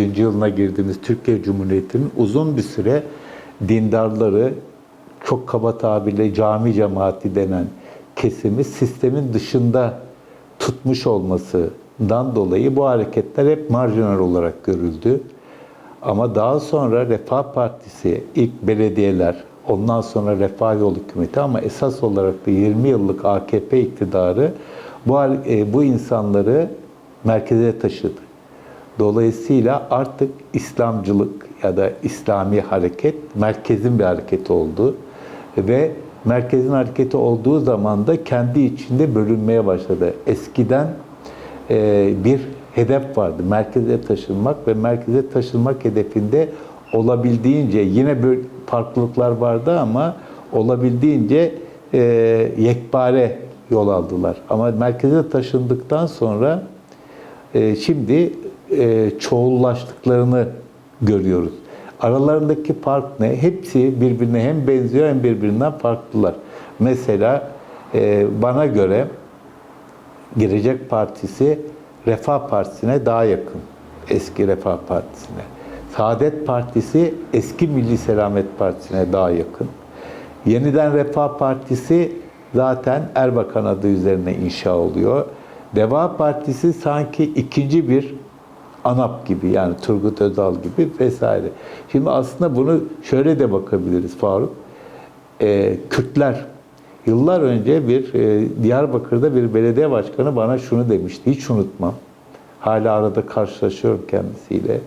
100. yılına girdiğimiz Türkiye Cumhuriyeti'nin uzun bir süre dindarları, çok kaba tabirle cami cemaati denen kesimi sistemin dışında tutmuş olmasından dolayı bu hareketler hep marjinal olarak görüldü. Ama daha sonra Refah Partisi, ilk belediyeler, ondan sonra Refah Yol Hükümeti ama esas olarak da 20 yıllık AKP iktidarı bu, e, bu insanları merkeze taşıdı. Dolayısıyla artık İslamcılık ya da İslami hareket merkezin bir hareketi oldu. Ve merkezin hareketi olduğu zaman da kendi içinde bölünmeye başladı. Eskiden e, bir hedef vardı. Merkeze taşınmak ve merkeze taşınmak hedefinde olabildiğince yine böyle farklılıklar vardı ama olabildiğince e, yekpare yol aldılar. Ama merkeze taşındıktan sonra e, şimdi e, çoğullaştıklarını görüyoruz. Aralarındaki fark ne? Hepsi birbirine hem benziyor hem birbirinden farklılar. Mesela e, bana göre Gelecek Partisi Refah Partisi'ne daha yakın. Eski Refah Partisi'ne. Saadet Partisi eski Milli Selamet Partisi'ne daha yakın. Yeniden Refah Partisi zaten Erbakan adı üzerine inşa oluyor. Deva Partisi sanki ikinci bir ANAP gibi yani Turgut Özal gibi vesaire. Şimdi aslında bunu şöyle de bakabiliriz Faruk. Ee, Kürtler yıllar önce bir e, Diyarbakır'da bir belediye başkanı bana şunu demişti. Hiç unutmam. Hala arada karşılaşıyorum kendisiyle.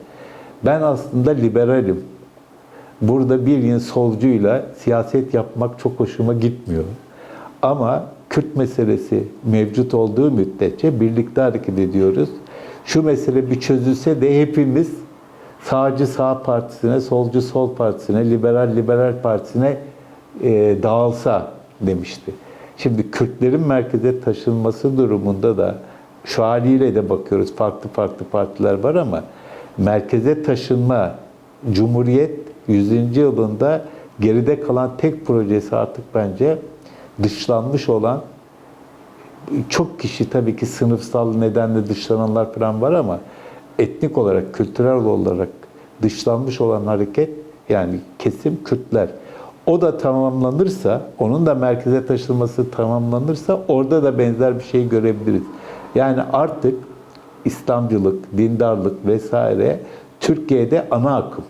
Ben aslında liberalim. Burada bir yıl solcuyla siyaset yapmak çok hoşuma gitmiyor. Ama Kürt meselesi mevcut olduğu müddetçe birlikte hareket ediyoruz. Şu mesele bir çözülse de hepimiz sağcı sağ partisine, solcu sol partisine, liberal liberal partisine e, dağılsa demişti. Şimdi Kürtlerin merkeze taşınması durumunda da şu haliyle de bakıyoruz farklı farklı partiler var ama merkeze taşınma Cumhuriyet 100. yılında geride kalan tek projesi artık bence dışlanmış olan çok kişi tabii ki sınıfsal nedenle dışlananlar falan var ama etnik olarak, kültürel olarak dışlanmış olan hareket yani kesim Kürtler. O da tamamlanırsa, onun da merkeze taşınması tamamlanırsa orada da benzer bir şey görebiliriz. Yani artık İslamcılık, dindarlık vesaire Türkiye'de ana akım.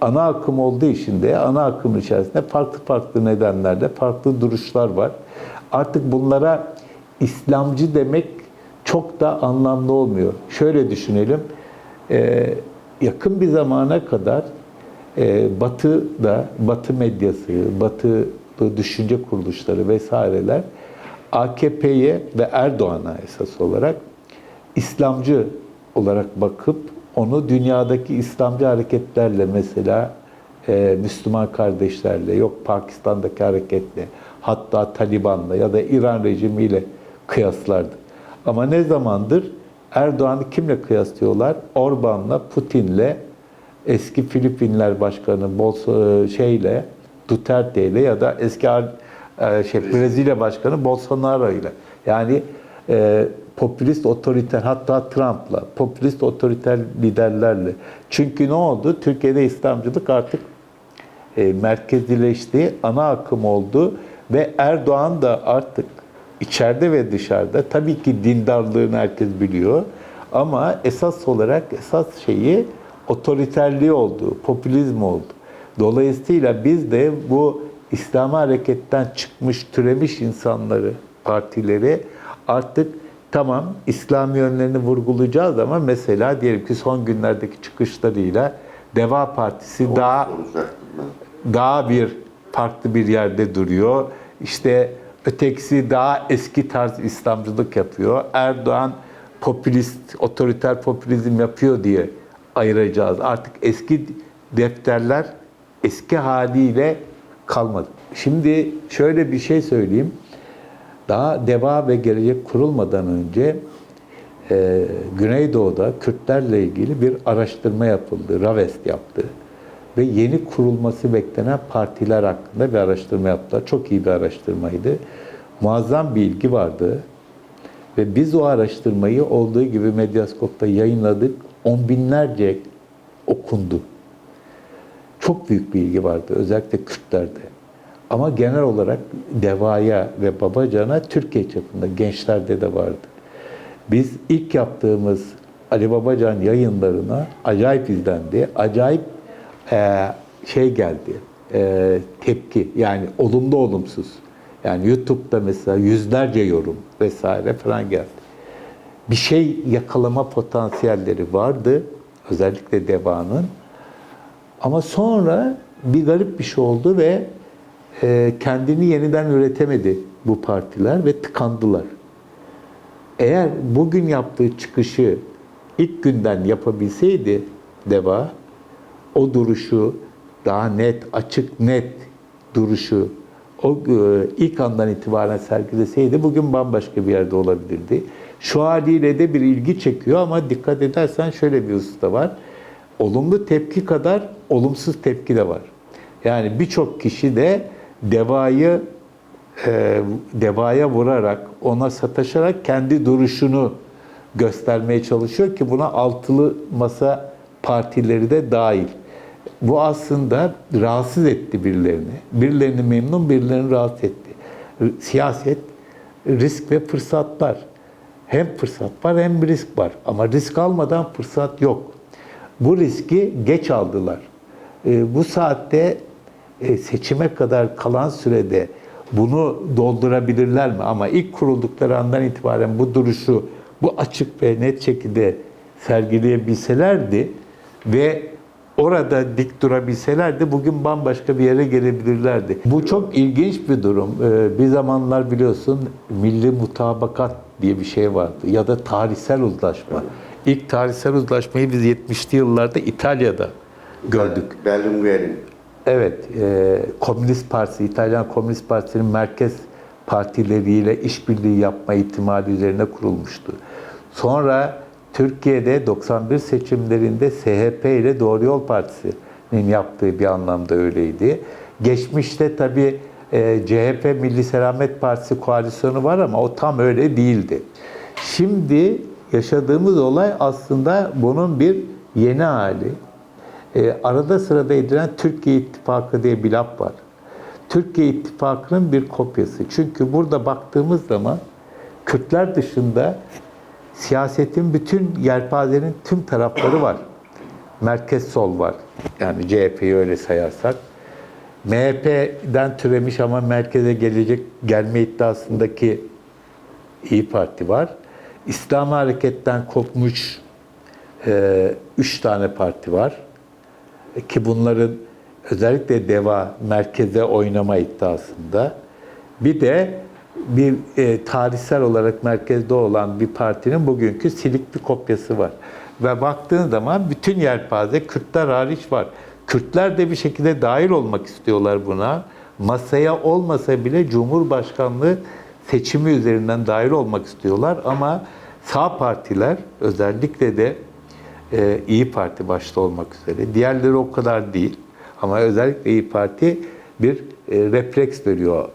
Ana akım olduğu için de ana akım içerisinde farklı farklı nedenlerle farklı duruşlar var. Artık bunlara İslamcı demek çok da anlamlı olmuyor. Şöyle düşünelim, e, yakın bir zamana kadar e, Batı'da, Batı medyası, Batı düşünce kuruluşları vesaireler AKP'ye ve Erdoğan'a esas olarak İslamcı olarak bakıp onu dünyadaki İslamcı hareketlerle mesela e, Müslüman kardeşlerle, yok Pakistan'daki hareketle, hatta Taliban'la ya da İran rejimiyle kıyaslardı. Ama ne zamandır Erdoğan'ı kimle kıyaslıyorlar? Orban'la, Putin'le, eski Filipinler Başkanı Bolso şeyle, Duterte'yle ya da eski e, şey Brezilya Başkanı Bolsonaro ile. Yani e, popülist otoriter hatta Trump'la, popülist otoriter liderlerle. Çünkü ne oldu? Türkiye'de İslamcılık artık e, merkezileşti, ana akım oldu ve Erdoğan da artık içeride ve dışarıda tabii ki dindarlığını herkes biliyor ama esas olarak esas şeyi otoriterliği oldu, popülizm oldu. Dolayısıyla biz de bu İslam hareketten çıkmış, türemiş insanları, partileri artık tamam İslam yönlerini vurgulayacağız ama mesela diyelim ki son günlerdeki çıkışlarıyla Deva Partisi daha Soracaktım ben. daha bir farklı bir yerde duruyor. İşte ötekisi daha eski tarz İslamcılık yapıyor. Erdoğan popülist, otoriter popülizm yapıyor diye ayıracağız. Artık eski defterler eski haliyle kalmadı. Şimdi şöyle bir şey söyleyeyim. Daha Deva ve Gelecek kurulmadan önce e, Güneydoğu'da Kürtlerle ilgili bir araştırma yapıldı. Ravest yaptı. Ve yeni kurulması beklenen partiler hakkında bir araştırma yaptılar. Çok iyi bir araştırmaydı. Muazzam bir ilgi vardı. Ve biz o araştırmayı olduğu gibi Medyaskop'ta yayınladık. On binlerce okundu. Çok büyük bir ilgi vardı özellikle Kürtlerde. Ama genel olarak Deva'ya ve Babacan'a Türkiye çapında gençlerde de vardı. Biz ilk yaptığımız Ali Babacan yayınlarına acayip izlendi. Acayip eee, şey geldi. eee, tepki yani olumlu olumsuz. Yani YouTube'da mesela yüzlerce yorum vesaire falan geldi. Bir şey yakalama potansiyelleri vardı. Özellikle Deva'nın. Ama sonra bir garip bir şey oldu ve e, kendini yeniden üretemedi bu partiler ve tıkandılar. Eğer bugün yaptığı çıkışı ilk günden yapabilseydi Deva, o duruşu daha net, açık, net duruşu o e, ilk andan itibaren sergileseydi bugün bambaşka bir yerde olabilirdi. Şu haliyle de bir ilgi çekiyor ama dikkat edersen şöyle bir da var. Olumlu tepki kadar olumsuz tepki de var. Yani birçok kişi de devayı e, devaya vurarak, ona sataşarak kendi duruşunu göstermeye çalışıyor ki buna altılı masa partileri de dahil. Bu aslında rahatsız etti birilerini. Birilerini memnun, birilerini rahatsız etti. Siyaset, risk ve fırsatlar. Hem fırsat var hem risk var. Ama risk almadan fırsat yok. Bu riski geç aldılar. E, bu saatte e, seçime kadar kalan sürede bunu doldurabilirler mi? Ama ilk kuruldukları andan itibaren bu duruşu bu açık ve net şekilde sergileyebilselerdi ve orada dik durabilselerdi bugün bambaşka bir yere gelebilirlerdi. Bu çok ilginç bir durum. Ee, Bir zamanlar biliyorsun milli mutabakat diye bir şey vardı ya da tarihsel uzlaşma. İlk tarihsel uzlaşmayı biz 70'li yıllarda İtalya'da gördük. Berlinguer'in. Evet, e, Komünist Partisi, İtalyan Komünist Partisi'nin merkez partileriyle işbirliği yapma ihtimali üzerine kurulmuştu. Sonra Türkiye'de 91 seçimlerinde SHP ile Doğru Yol Partisi'nin yaptığı bir anlamda öyleydi. Geçmişte tabii e, CHP Milli Selamet Partisi koalisyonu var ama o tam öyle değildi. Şimdi yaşadığımız olay aslında bunun bir yeni hali. E, arada sırada edilen Türkiye İttifakı diye bir laf var. Türkiye İttifakı'nın bir kopyası. Çünkü burada baktığımız zaman Kürtler dışında siyasetin bütün yelpazenin tüm tarafları var. Merkez sol var. Yani CHP'yi öyle sayarsak. MHP'den türemiş ama merkeze gelecek gelme iddiasındaki İyi Parti var. İslam hareketten kopmuş e, üç tane parti var. E, Ki bunların özellikle DEVA merkeze oynama iddiasında. Bir de bir e, tarihsel olarak merkezde olan bir partinin bugünkü silik bir kopyası var. Ve baktığın zaman bütün yelpaze Kürtler hariç var. Kürtler de bir şekilde dahil olmak istiyorlar buna. Masaya olmasa bile Cumhurbaşkanlığı seçimi üzerinden dahil olmak istiyorlar ama sağ partiler özellikle de e, İyi Parti başta olmak üzere. Diğerleri o kadar değil. Ama özellikle İyi Parti bir e, refleks veriyor.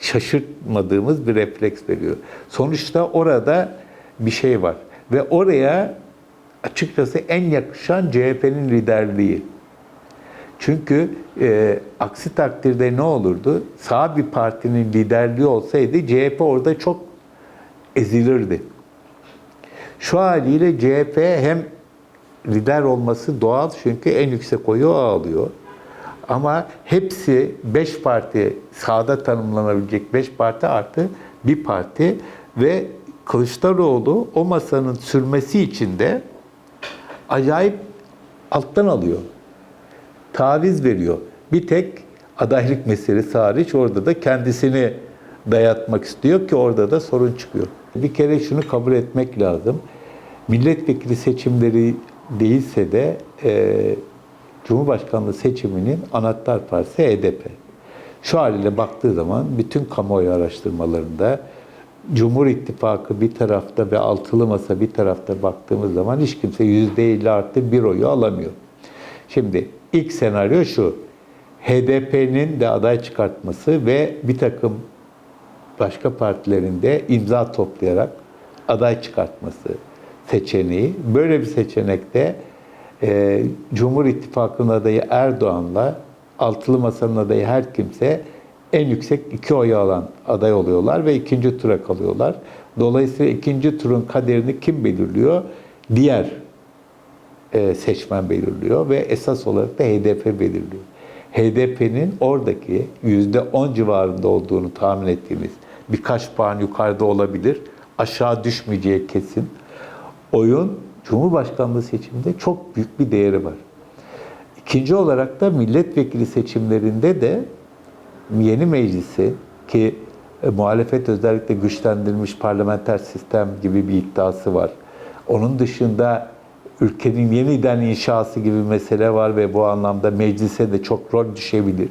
Şaşırtmadığımız bir refleks veriyor. Sonuçta orada bir şey var. Ve oraya açıkçası en yakışan CHP'nin liderliği. Çünkü e, aksi takdirde ne olurdu? Sağ bir partinin liderliği olsaydı CHP orada çok ezilirdi. Şu haliyle CHP hem lider olması doğal çünkü en yüksek oyu o alıyor. Ama hepsi 5 parti, sağda tanımlanabilecek 5 parti artı bir parti ve Kılıçdaroğlu o masanın sürmesi için de acayip alttan alıyor. Taviz veriyor. Bir tek adaylık meselesi hariç orada da kendisini dayatmak istiyor ki orada da sorun çıkıyor. Bir kere şunu kabul etmek lazım. Milletvekili seçimleri değilse de e, Cumhurbaşkanlığı seçiminin anahtar partisi HDP. Şu haliyle baktığı zaman bütün kamuoyu araştırmalarında Cumhur İttifakı bir tarafta ve altılı masa bir tarafta baktığımız zaman hiç kimse %50 artı bir oyu alamıyor. Şimdi ilk senaryo şu. HDP'nin de aday çıkartması ve bir takım başka partilerin de imza toplayarak aday çıkartması. seçeneği. Böyle bir seçenekte e, Cumhur İttifakı'nın adayı Erdoğan'la altılı masanın adayı her kimse en yüksek iki oyu alan aday oluyorlar ve ikinci tura kalıyorlar. Dolayısıyla ikinci turun kaderini kim belirliyor? Diğer e, seçmen belirliyor ve esas olarak da HDP belirliyor. HDP'nin oradaki yüzde 10 civarında olduğunu tahmin ettiğimiz birkaç puan yukarıda olabilir. Aşağı düşmeyeceği kesin. Oyun Cumhurbaşkanlığı seçiminde çok büyük bir değeri var. İkinci olarak da milletvekili seçimlerinde de yeni meclisi ki e, muhalefet özellikle güçlendirilmiş parlamenter sistem gibi bir iddiası var. Onun dışında ülkenin yeniden inşası gibi mesele var ve bu anlamda meclise de çok rol düşebilir.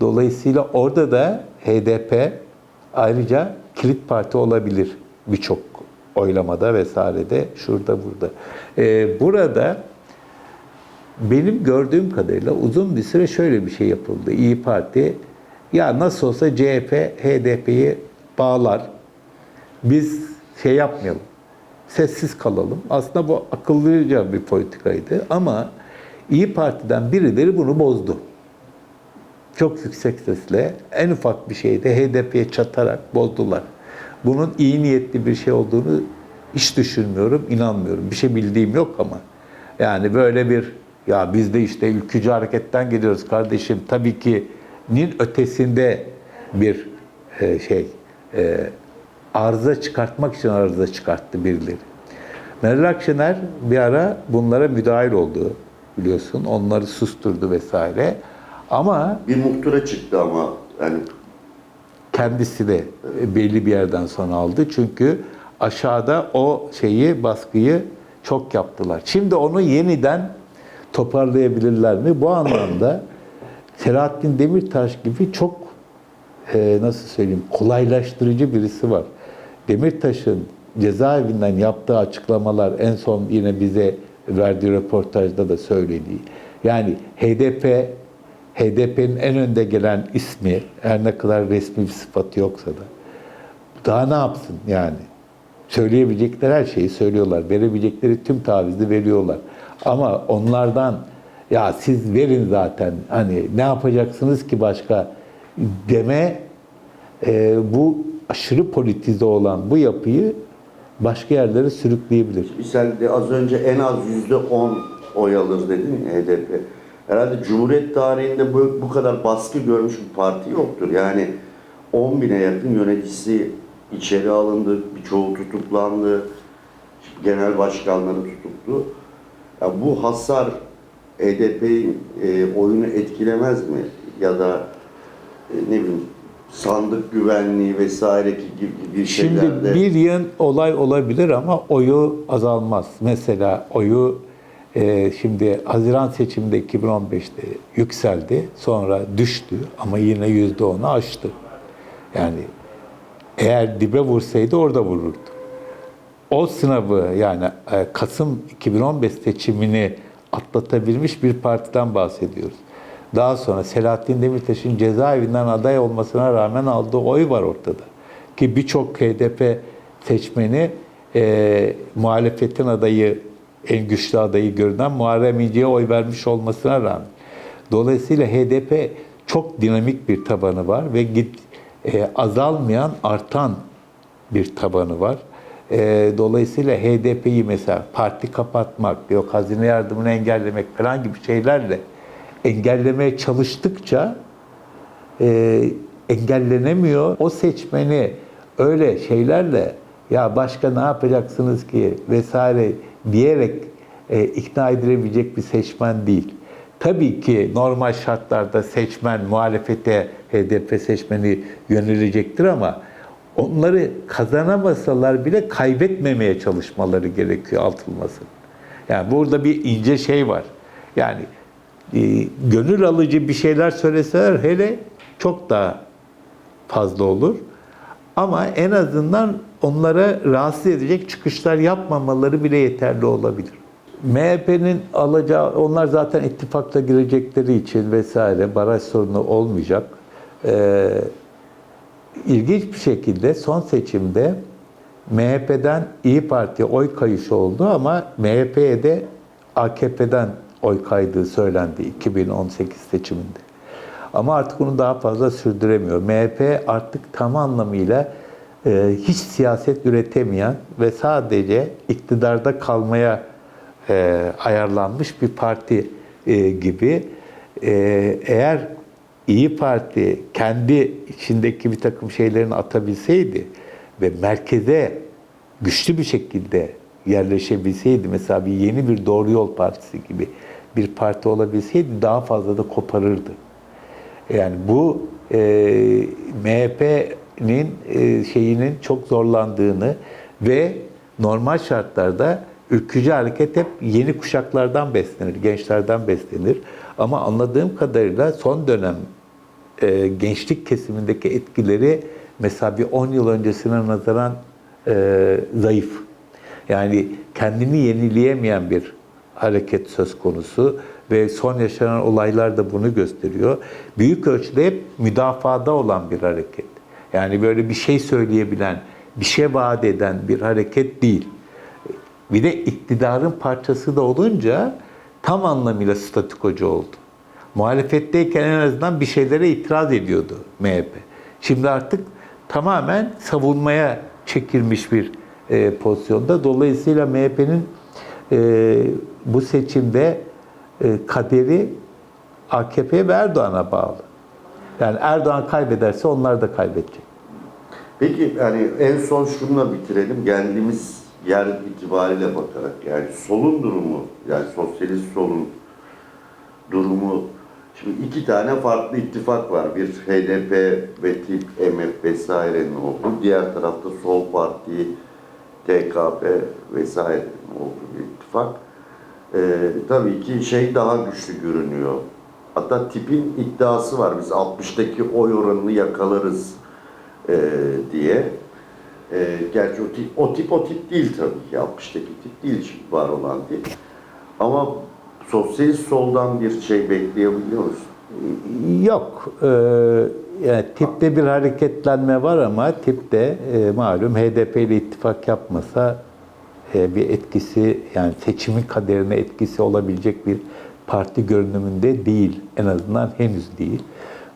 Dolayısıyla orada da HDP ayrıca kilit parti olabilir birçok oylamada vesairede şurada burada. Ee, burada benim gördüğüm kadarıyla uzun bir süre şöyle bir şey yapıldı. İyi Parti ya nasıl olsa CHP HDP'yi bağlar. Biz şey yapmayalım. Sessiz kalalım. Aslında bu akıllıca bir politikaydı ama İyi Parti'den birileri bunu bozdu. Çok yüksek sesle en ufak bir şeyde HDP'ye çatarak bozdular. Bunun iyi niyetli bir şey olduğunu hiç düşünmüyorum, inanmıyorum. Bir şey bildiğim yok ama. Yani böyle bir ya biz de işte ülkücü hareketten gidiyoruz kardeşim. Tabii ki nin ötesinde bir e, şey e, arıza çıkartmak için arıza çıkarttı birileri. Meral Akşener bir ara bunlara müdahil oldu biliyorsun. Onları susturdu vesaire. Ama Bir muhtıra çıktı ama yani kendisi de belli bir yerden sonra aldı. Çünkü aşağıda o şeyi, baskıyı çok yaptılar. Şimdi onu yeniden toparlayabilirler mi? Bu anlamda Selahattin Demirtaş gibi çok e, nasıl söyleyeyim kolaylaştırıcı birisi var. Demirtaş'ın cezaevinden yaptığı açıklamalar en son yine bize verdiği röportajda da söylediği. Yani HDP HDP'nin en önde gelen ismi her ne kadar resmi bir sıfatı yoksa da daha ne yapsın yani? Söyleyebilecekleri her şeyi söylüyorlar. Verebilecekleri tüm tavizi veriyorlar. Ama onlardan ya siz verin zaten hani ne yapacaksınız ki başka deme e, bu aşırı politize olan bu yapıyı başka yerlere sürükleyebilir. sen de az önce en az yüzde on oy alır dedin HDP. Herhalde Cumhuriyet tarihinde bu, bu kadar baskı görmüş bir parti yoktur. Yani 10 bine yakın yöneticisi içeri alındı, birçoğu tutuklandı, genel başkanları tutuklu. Ya bu hasar HDP'nin e, oyunu etkilemez mi? Ya da e, ne bileyim sandık güvenliği vesaire gibi bir Şimdi şeylerde. bir yıl olay olabilir ama oyu azalmaz. Mesela oyu e, şimdi Haziran seçiminde 2015'te yükseldi, sonra düştü ama yine yüzde onu aştı. Yani eğer dibe vursaydı orada vururdu. O sınavı yani e, Kasım 2015 seçimini atlatabilmiş bir partiden bahsediyoruz. Daha sonra Selahattin Demirtaş'ın cezaevinden aday olmasına rağmen aldığı oy var ortada. Ki birçok HDP seçmeni e, muhalefetin adayı, en güçlü adayı görünen Muharrem İnce'ye oy vermiş olmasına rağmen. Dolayısıyla HDP çok dinamik bir tabanı var ve git e, azalmayan, artan bir tabanı var. E, dolayısıyla HDP'yi mesela parti kapatmak, yok hazine yardımını engellemek falan gibi şeylerle engellemeye çalıştıkça e, engellenemiyor. O seçmeni öyle şeylerle ya başka ne yapacaksınız ki vesaire diyerek e, ikna edilebilecek bir seçmen değil. Tabii ki normal şartlarda seçmen muhalefete HDP seçmeni yönelecektir ama onları kazanamasalar bile kaybetmemeye çalışmaları gerekiyor altılmasın. Yani burada bir ince şey var. Yani e, gönül alıcı bir şeyler söyleseler hele çok daha fazla olur. Ama en azından onlara rahatsız edecek çıkışlar yapmamaları bile yeterli olabilir. MHP'nin alacağı, onlar zaten ittifakla girecekleri için vesaire baraj sorunu olmayacak. Ee, ilginç bir şekilde son seçimde MHP'den İyi Parti'ye oy kayışı oldu ama MHP'ye de AKP'den oy kaydığı söylendi 2018 seçiminde. Ama artık onu daha fazla sürdüremiyor. MHP artık tam anlamıyla e, hiç siyaset üretemeyen ve sadece iktidarda kalmaya e, ayarlanmış bir parti e, gibi. E, eğer İyi Parti kendi içindeki bir takım şeylerini atabilseydi ve merkeze güçlü bir şekilde yerleşebilseydi, mesela bir yeni bir Doğru Yol Partisi gibi bir parti olabilseydi daha fazla da koparırdı. Yani bu e, MHP'nin e, şeyinin çok zorlandığını ve normal şartlarda ülkücü hareket hep yeni kuşaklardan beslenir, gençlerden beslenir. Ama anladığım kadarıyla son dönem e, gençlik kesimindeki etkileri mesela bir 10 yıl öncesine nazaran e, zayıf. Yani kendini yenileyemeyen bir hareket söz konusu ve son yaşanan olaylar da bunu gösteriyor. Büyük ölçüde hep müdafada olan bir hareket. Yani böyle bir şey söyleyebilen, bir şey vaat eden bir hareket değil. Bir de iktidarın parçası da olunca tam anlamıyla statükocu oldu. Muhalefetteyken en azından bir şeylere itiraz ediyordu MHP. Şimdi artık tamamen savunmaya çekilmiş bir e, pozisyonda. Dolayısıyla MHP'nin e, bu seçimde kaderi AKP ve Erdoğan'a bağlı. Yani Erdoğan kaybederse onlar da kaybedecek. Peki yani en son şununla bitirelim. Geldiğimiz yer itibariyle bakarak yani solun durumu yani sosyalist solun durumu şimdi iki tane farklı ittifak var. Bir HDP ve tip MF vesairenin olduğu. Diğer tarafta Sol Parti, TKP vesairenin olduğu bir ittifak. Ee, tabii ki şey daha güçlü görünüyor. Hatta tipin iddiası var. Biz 60'taki oy oranını yakalarız e, diye. E, gerçi o tip, o tip o tip değil tabii ki. 60'taki tip değil şimdi var olan tip. Ama sosyalist soldan bir şey bekleyebiliyor musun? Yok. Ee, yani tipte bir hareketlenme var ama tipte e, malum HDP ile ittifak yapmasa e, bir etkisi yani seçimin kaderine etkisi olabilecek bir parti görünümünde değil. En azından henüz değil.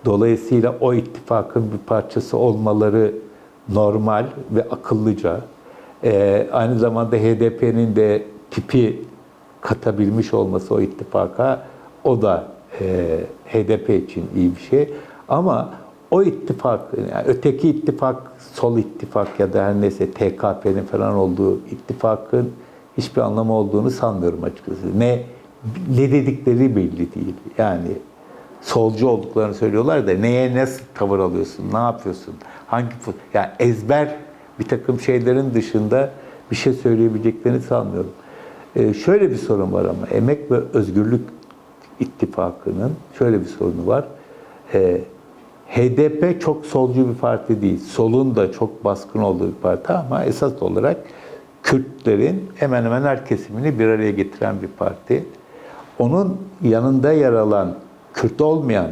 Dolayısıyla o ittifakın bir parçası olmaları normal ve akıllıca. Ee, aynı zamanda HDP'nin de tipi katabilmiş olması o ittifaka o da e, HDP için iyi bir şey. Ama o ittifak, yani öteki ittifak, sol ittifak ya da her neyse TKP'nin falan olduğu ittifakın hiçbir anlamı olduğunu sanmıyorum açıkçası. Ne ne dedikleri belli değil. Yani solcu olduklarını söylüyorlar da neye nasıl tavır alıyorsun, ne yapıyorsun, hangi yani ezber bir takım şeylerin dışında bir şey söyleyebileceklerini sanmıyorum. Ee, şöyle bir sorun var ama Emek ve Özgürlük İttifakı'nın şöyle bir sorunu var. Ee, HDP çok solcu bir parti değil. Solun da çok baskın olduğu bir parti ama esas olarak Kürtlerin hemen hemen her kesimini bir araya getiren bir parti. Onun yanında yer alan Kürt olmayan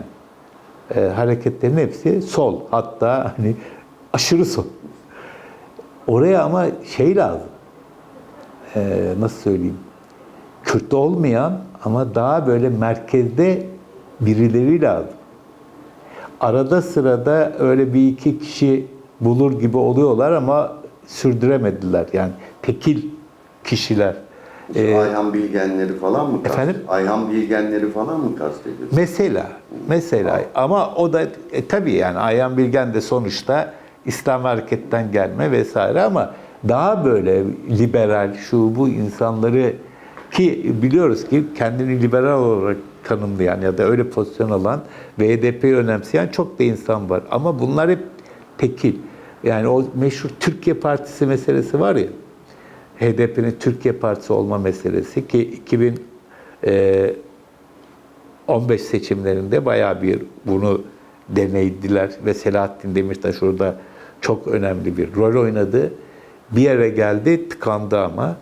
e, hareketlerin hepsi sol. Hatta hani aşırı sol. Oraya ama şey lazım. E, nasıl söyleyeyim? Kürt olmayan ama daha böyle merkezde birileri lazım. Arada sırada öyle bir iki kişi bulur gibi oluyorlar ama sürdüremediler. Yani tekil kişiler. Ee, Ayhan Bilgenleri falan mı? kast- Efendim? Ayhan Bilgenleri falan mı kastediyorsun? Mesela, mesela ama o da e, tabii yani Ayhan Bilgen de sonuçta İslam hareketten gelme vesaire ama daha böyle liberal şu bu insanları ki biliyoruz ki kendini liberal olarak tanımlayan ya da öyle pozisyon alan ve HDP'yi önemseyen çok da insan var. Ama bunlar hep tekil. Yani o meşhur Türkiye Partisi meselesi var ya, HDP'nin Türkiye Partisi olma meselesi ki 2000 e, 15 seçimlerinde bayağı bir bunu deneydiler ve Selahattin Demirtaş orada çok önemli bir rol oynadı. Bir yere geldi, tıkandı ama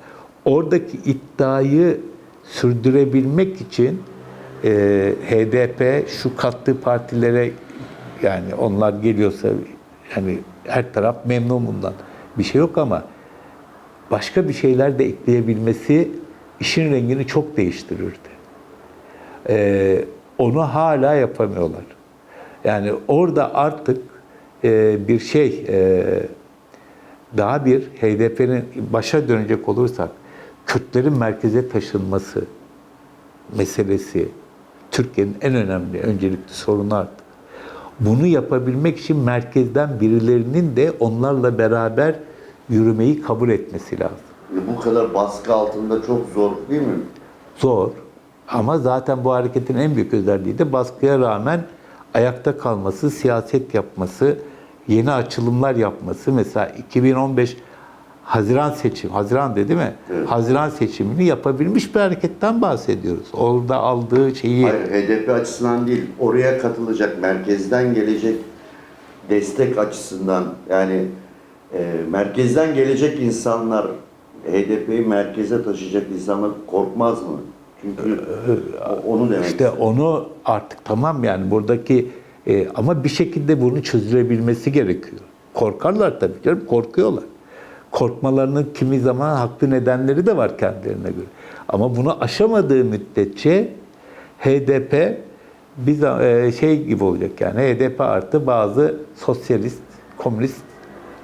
oradaki iddiayı sürdürebilmek için e, HDP şu kattığı partilere yani onlar geliyorsa yani her taraf memnun bundan. Bir şey yok ama başka bir şeyler de ekleyebilmesi işin rengini çok değiştirirdi. Ee, onu hala yapamıyorlar. Yani orada artık e, bir şey e, daha bir HDP'nin başa dönecek olursak Kürtlerin merkeze taşınması meselesi Türkiye'nin en önemli öncelikli sorunu artık. Bunu yapabilmek için merkezden birilerinin de onlarla beraber yürümeyi kabul etmesi lazım. Bu kadar baskı altında çok zor değil mi? Zor ama zaten bu hareketin en büyük özelliği de baskıya rağmen ayakta kalması, siyaset yapması, yeni açılımlar yapması. Mesela 2015 Haziran seçim, Haziran dedi mi? Evet. Haziran seçimini yapabilmiş bir hareketten bahsediyoruz. Orada aldığı şeyi Hayır, HDP açısından değil, oraya katılacak, merkezden gelecek destek açısından yani e, merkezden gelecek insanlar HDP'yi merkeze taşıyacak insanlar korkmaz mı? Çünkü onu demek İşte onu artık tamam yani buradaki e, ama bir şekilde bunu çözülebilmesi gerekiyor. Korkarlar tabii canım, korkuyorlar. Korkmalarının kimi zaman haklı nedenleri de var kendilerine göre. Ama bunu aşamadığı müddetçe HDP bir za- e, şey gibi olacak yani HDP artı bazı sosyalist, komünist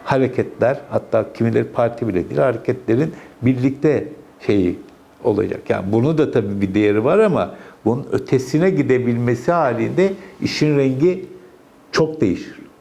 hareketler hatta kimileri parti bile değil hareketlerin birlikte şeyi olacak. Yani bunu da tabii bir değeri var ama bunun ötesine gidebilmesi halinde işin rengi çok değişir.